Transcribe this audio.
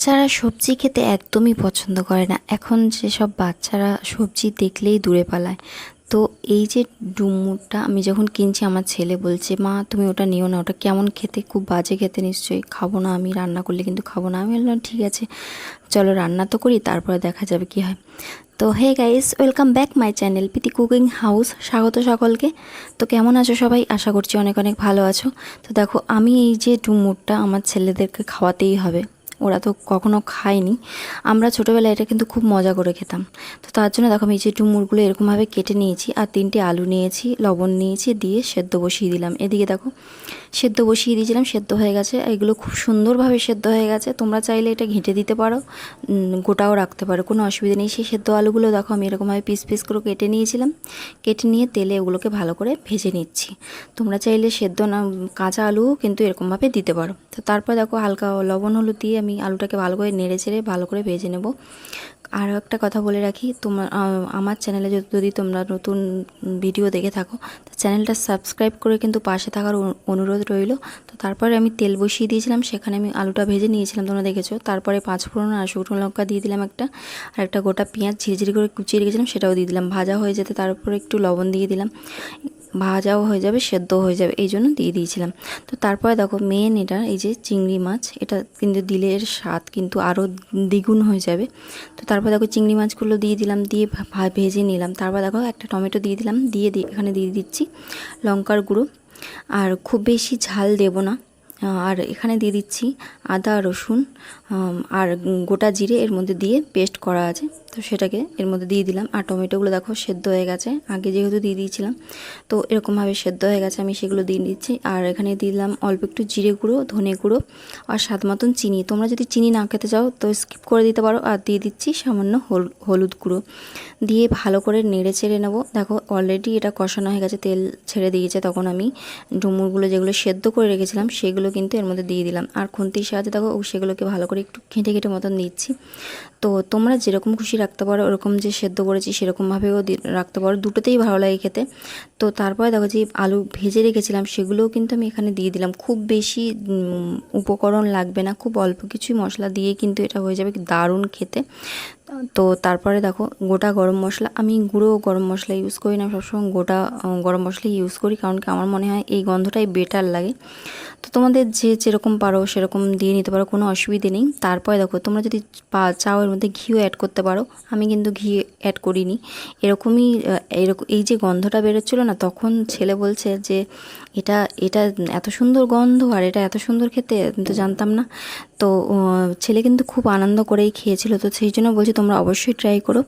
বাচ্চারা সবজি খেতে একদমই পছন্দ করে না। এখন যেসব বাচ্চারা সবজি দেখলেই দূরে পালায়। তো এই যে ডুমুরটা আমি যখন কিনছি, আমার ছেলে বলছে, মা, তুমি ওটা নিও না, ওটা কেমন খেতে? খুব বাজে খেতে নিশ্চয়ই। খাব না আমি, রান্না করলে কিন্তু খাব না। আমি বললাম, ঠিক আছে, চলো রান্না তো করি, তারপরে দেখা যাবে কি হয়। তো hey guys, welcome back my channel Piti cooking house. স্বাগত সকলকে। তো কেমন আছো সবাই? আশা করছি অনেক অনেক ভালো আছো। তো দেখো, আমি এই যে ডুমুরটা আমার ছেলেদেরকে খাওয়াতেই হবে। ওরা তো কখনো খায়নি। আমরা ছোটোবেলায় এটা কিন্তু খুব মজা করে খেতাম। তো তার জন্য দেখো আমি এই যে ডুমুরগুলো এরকমভাবে কেটে নিয়েছি আর তিনটে আলু নিয়েছি, লবণ নিয়েছি দিয়ে সেদ্ধ বসিয়ে দিলাম। এদিকে দেখো সেদ্ধ বসিয়ে দিয়েছিলাম, সেদ্ধ হয়ে গেছে। এগুলো খুব সুন্দরভাবে সেদ্ধ হয়ে গেছে। তোমরা চাইলে এটা ঘেঁটে দিতে পারো গোটাও রাখতে পারো, কোনো অসুবিধা নেই। সেই সেদ্ধ আলুগুলো দেখো আমি এরকমভাবে পিস পিস করে কেটে নিয়েছিলাম। কেটে নিয়ে তেলে ওগুলোকে ভালো করে ভেজে নিচ্ছি। তোমরা চাইলে সেদ্ধ না, কাঁচা আলুও কিন্তু এরকমভাবে দিতে পারো। তো তারপর দেখো হালকা লবণ, হলুদ দিয়ে আমি আলুটাকে ভালো করে নেড়ে চেড়ে ভালো করে ভেজে নেব। আরও একটা কথা বলে রাখি তোমার আমার চ্যানেলে যদি তোমরা নতুন ভিডিও দেখে থাকো, তো চ্যানেলটা সাবস্ক্রাইব করে কিন্তু পাশে থাকার অনু- অনুরোধ রইল। তো তারপরে আমি তেল বসিয়ে দিয়েছিলাম, সেখানে আমি আলুটা ভেজে নিয়েছিলাম, তোমরা দেখেছ। তারপরে পাঁচ ফোড়ন আর শুকনো লঙ্কা দিয়ে দিলাম একটা, আর একটা গোটা পেঁয়াজ ঝিরিঝিরি করে কুচিয়ে রেখেছিলাম, সেটাও দিয়ে দিলাম। ভাজা হয়ে যেতে তারপরে একটু লবণ দিয়ে দিলাম। ভাজাও হয়ে যাবে, সেদ্ধও হয়ে যাবে, এই জন্য দিয়ে দিয়েছিলাম। তো তারপরে দেখো মেন এটা, এই যে চিংড়ি মাছ, এটা কিন্তু দিলে এর স্বাদ কিন্তু আরও দ্বিগুণ হয়ে যাবে। তো তারপর দেখো চিংড়ি মাছগুলো দিয়ে দিলাম, দিয়ে ভেজে নিলাম। তারপর দেখো একটা টমেটো দিয়ে দিলাম, দিয়ে দিয়ে এখানে দিয়ে দিচ্ছি লঙ্কার গুঁড়ো। আর খুব বেশি ঝাল দেবো না। আর এখানে দিয়ে দিচ্ছি আদা, রসুন আর গোটা জিরে এর মধ্যে দিয়ে পেস্ট করা আছে। তো সেটাকে এর মধ্যে দিয়ে দিলাম। আর টমেটোগুলো দেখো সেদ্ধ হয়ে গেছে। আগে যেহেতু দিয়ে দিয়েছিলাম, তো এরকমভাবে সেদ্ধ হয়ে গেছে, আমি সেগুলো দিয়ে দিচ্ছি আর এখানে দিলাম অল্প একটু জিরে গুঁড়ো, ধনে গুঁড়ো আর স্বাদ মতন চিনি। তোমরা যদি চিনি না খেতে চাও তো স্কিপ করে দিতে পারো। আর দিয়ে দিচ্ছি সামান্য হল- হলুদ গুঁড়ো। দিয়ে ভালো করে নেড়ে ছেড়ে নেব। দেখো অলরেডি এটা কষানো হয়ে গেছে, তেল ছেড়ে দিয়েছে। তখন আমি ডুমুরগুলো যেগুলো সেদ্ধ করে রেখেছিলাম, সেগুলো কিন্তু এর মধ্যে দিয়ে দিলাম। আর খুন্তির সাহায্যে দেখো সেগুলোকে ভালো করে একটু ঘেঁটে ঘেঁটে মতন দিচ্ছি। তো তোমরা যেরকম খুশি রাখতে পারো, ওরকম যে সেদ্ধ করেছি সেরকমভাবেও রাখতে পারো। দুটোতেই ভালো লাগে খেতে। তো তারপরে দেখো যে আলু ভেজে রেখেছিলাম, সেগুলোও কিন্তু আমি এখানে দিয়ে দিলাম। খুব বেশি উপকরণ লাগবে না, খুব অল্প কিছুই মশলা দিয়ে কিন্তু এটা হয়ে যাবে দারুণ খেতে। তো তারপরে দেখো গোটা গরম মশলা, আমি গুঁড়ো গরম মশলা ইউজ করি না সবসময় গোটা গরম মশলা ইউজ করি কারণ কি আমার মনে হয় এই গন্ধটাই বেটার লাগে। তো তোমাদের যে যেরকম পারো সেরকম দিয়ে নিতে পারো, কোনো অসুবিধে নেই। তারপরে দেখো তোমরা যদি চাও এর মধ্যে ঘিও অ্যাড করতে পারো, আমি কিন্তু ঘি অ্যাড করিনি। এরকমই এরকম এই যে গন্ধটা বেরোচ্ছিলো না, তখন ছেলে বলছে যে এটা এটা এত সুন্দর গন্ধ আর এটা এত সুন্দর খেতে তো জানতাম না। তো ছেলে কিন্তু খুব আনন্দ করেই খেয়েছিল, তো সেই জন্য বলছি তোমরা অবশ্যই ট্রাই করো।